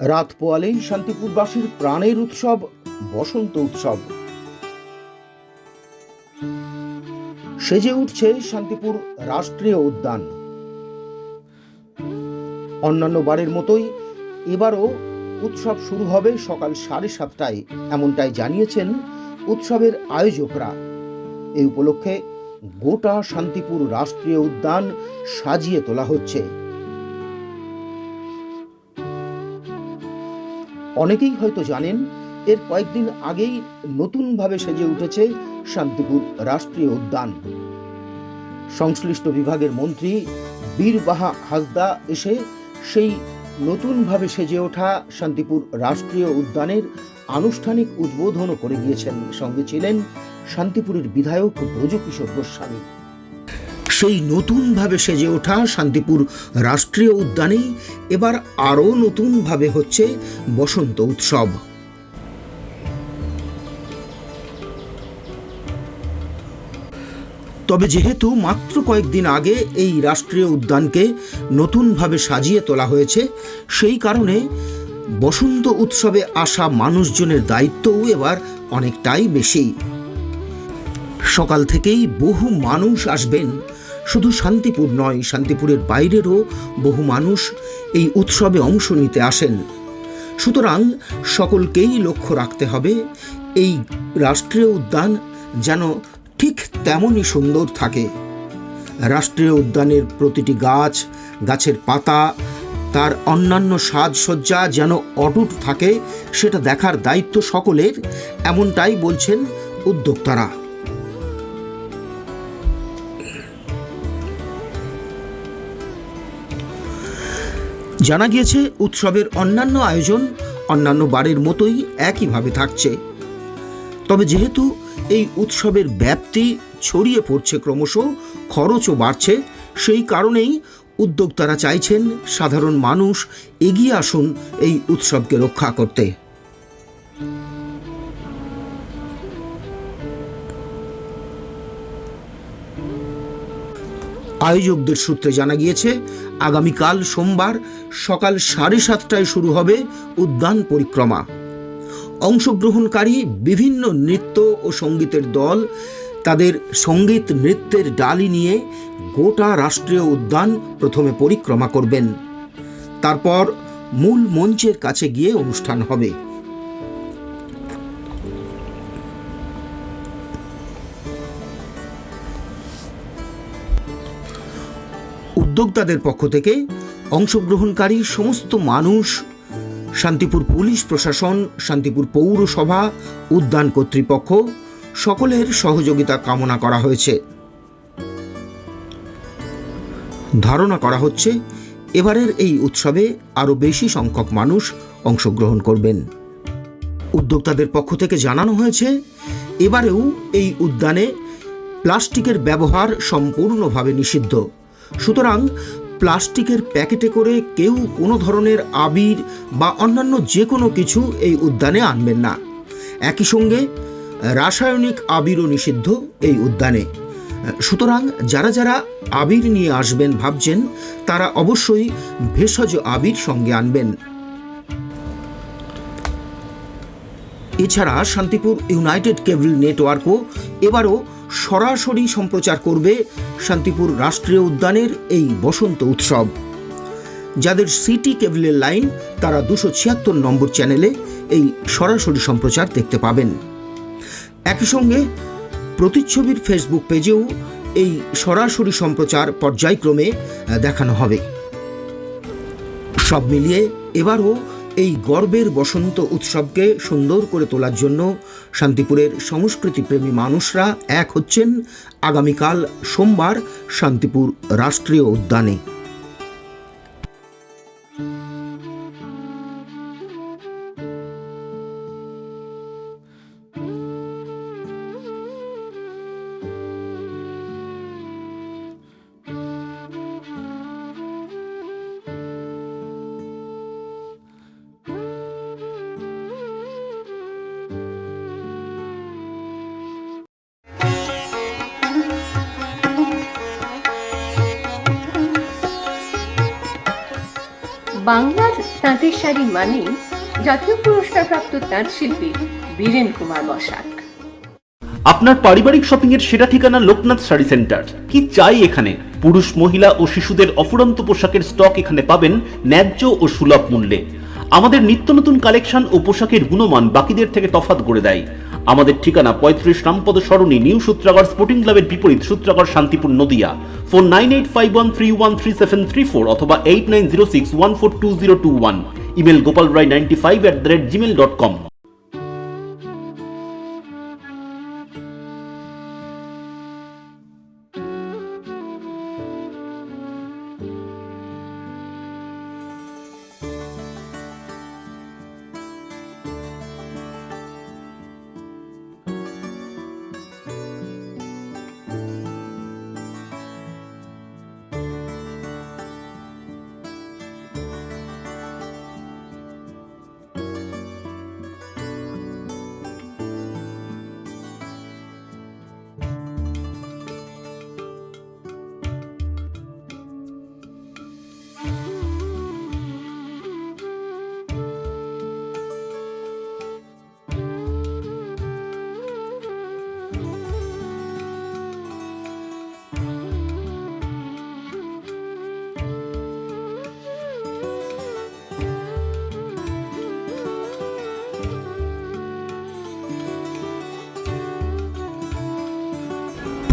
রাত পোয়ালেই শান্তিপুরবাসীর প্রাণের উৎসব, বসন্ত উৎসব। সেজে উঠছে শান্তিপুর রাষ্ট্রীয় উদ্যান। অন্যান্য বারের মতোই এবারও উৎসব শুরু হবে সকাল সাড়ে সাতটায়, এমনটাই জানিয়েছেন উৎসবের আয়োজকরা। এই উপলক্ষে গোটা শান্তিপুর রাষ্ট্রীয় উদ্যান সাজিয়ে তোলা হচ্ছে। অনেকেই হয়তো জানেন, এর কয়েকদিন আগেই নতুনভাবে সেজে উঠেছে শান্তিপুর রাষ্ট্রীয় উদ্যান। সংশ্লিষ্ট বিভাগের মন্ত্রী বীরবাহা হাসদা এসে সেই নতুনভাবে সেজে ওঠা শান্তিপুর রাষ্ট্রীয় উদ্যানের আনুষ্ঠানিক উদ্বোধনও করে গিয়েছেন। সঙ্গে ছিলেন শান্তিপুরের বিধায়ক ব্রজকিশোর গোস্বামী। সেই নতুনভাবে সেজে ওঠা শান্তিপুর রাষ্ট্রীয় উদ্যানেই এবার আরও নতুনভাবে হচ্ছে বসন্ত উৎসব। তবে যেহেতু মাত্র কয়েকদিন আগে এই রাষ্ট্রীয় উদ্যানকে নতুনভাবে সাজিয়ে তোলা হয়েছে, সেই কারণে বসন্ত উৎসবে আসা মানুষজনের দায়িত্বও এবার অনেকটাই বেশি। সকাল থেকেই বহু মানুষ আসবেন শুধু শান্তিপুর নয়, শান্তিপুরের বাইরেরও বহু মানুষ এই উৎসবে অংশ নিতে আসেন। সুতরাং সকলকেই লক্ষ্য রাখতে হবে, এই রাষ্ট্রীয় উদ্যান যেন ঠিক তেমনই সুন্দর থাকে। রাষ্ট্রীয় উদ্যানের প্রতিটি গাছ, গাছের পাতা, তার অন্যান্য সাজসজ্জা যেন অটুট থাকে, সেটা দেখার দায়িত্ব সকলের, এমনটাই বলছেন উদ্যোক্তারা। জানা গিয়েছে, উৎসবের অন্যান্য আয়োজন অন্যান্য বারের মতোই একইভাবে থাকছে। তবে যেহেতু এই উৎসবের ব্যাপ্তি ছড়িয়ে পড়ছে ক্রমশ, খরচও বাড়ছে, সেই কারণেই উদ্যোক্তারা চাইছেন সাধারণ মানুষ এগিয়ে আসুন এই উৎসবকে রক্ষা করতে। আয়োজকদের সূত্রে জানা গিয়েছে, আগামীকাল সোমবার সকাল সাড়ে সাতটায় শুরু হবে উদ্যান পরিক্রমা। অংশগ্রহণকারী বিভিন্ন নৃত্য ও সঙ্গীতের দল তাদের সংগীত নৃত্যের ডালি নিয়ে গোটা রাষ্ট্রীয় উদ্যান প্রথমে পরিক্রমা করবেন। তারপর মূল মঞ্চের কাছে গিয়ে অনুষ্ঠান হবে। উদ্যোক্তাদের পক্ষ থেকে অংশগ্রহণকারী সমস্ত মানুষ, শান্তিপুর পুলিশ প্রশাসন, শান্তিপুর পৌরসভা, উদ্যান কর্তৃপক্ষ, সকলের সহযোগিতা কামনা করা হয়েছে। ধারণা করা হচ্ছে, এবারের এই উৎসবে আরও বেশি সংখ্যক মানুষ অংশগ্রহণ করবেন। উদ্যোক্তাদের পক্ষ থেকে জানানো হয়েছে, এবারেও এই উদ্যানে প্লাস্টিকের ব্যবহার সম্পূর্ণভাবে নিষিদ্ধ। সুতরাং প্লাস্টিকের প্যাকেটে করে কেউ কোনো ধরনের আবির বা অন্যান্য যে কোনো কিছু এই উদ্যানে আনবেন না। একই সঙ্গে রাসায়নিক আবিরও নিষিদ্ধ এই উদ্যানে। সুতরাং যারা যারা আবির নিয়ে আসবেন ভাবছেন, তারা অবশ্যই ভেষজ আবির সঙ্গে আনবেন। এছাড়া শান্তিপুর ইউনাইটেড কেবল নেটওয়ার্কও এবারও সরাসরি সম্প্রচার করবে শান্তিপুর রাষ্ট্রীয় উদ্যানের এই বসন্ত উৎসব। যাদের সিটি কেবলের লাইন, তারা দুশো ছিয়াত্তর নম্বর চ্যানেলে এই সরাসরি সম্প্রচার দেখতে পাবেন। একই সঙ্গে প্রতিচ্ছবির ফেসবুক পেজেও এই সরাসরি সম্প্রচার পর্যায়ক্রমে দেখানো হবে। সব মিলিয়ে এবারও এই গর্বের বসন্ত উৎসবকে সুন্দর করে তোলার জন্য শান্তিপুরের সংস্কৃতিপ্রেমী মানুষরা এক হচ্ছেন আগামীকাল সোমবার শান্তিপুর রাষ্ট্রীয় উদ্যানে। বাংলার তাঁতের শাড়ি মানেই জাতীয় পুরস্কারপ্রাপ্ত তাঁত শিল্পী বীরেন কুমার বসাক। আপনার পারিবারিক শপিং এর সেরা ঠিকানা লোকনাথ শাড়ি সেন্টার। কি চাই এখানে? পুরুষ, মহিলা ও শিশুদের অফুরন্ত পোশাকের স্টক এখানে পাবেন ন্যায্য ও সুলভ মূল্যে। আমাদের নিত্য নতুন কালেকশন ও পোশাকের গুণমান বাকিদের থেকে তফাৎ করে দেয়। আমাদের ঠিকানা পঁয়ত্রিশ রামপদ সরণি, নিউ সূত্রাগড় স্পোর্টিং ক্লাবের বিপরীত Sutragarh Shantipur Nadia. Phone nine eight five one three one three seven three four অথবা eight nine zero six one four two zero two one email Gopal Roy ninety five at the rate Gmail dot com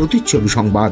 প্রতিচ্ছবি সংবাদ।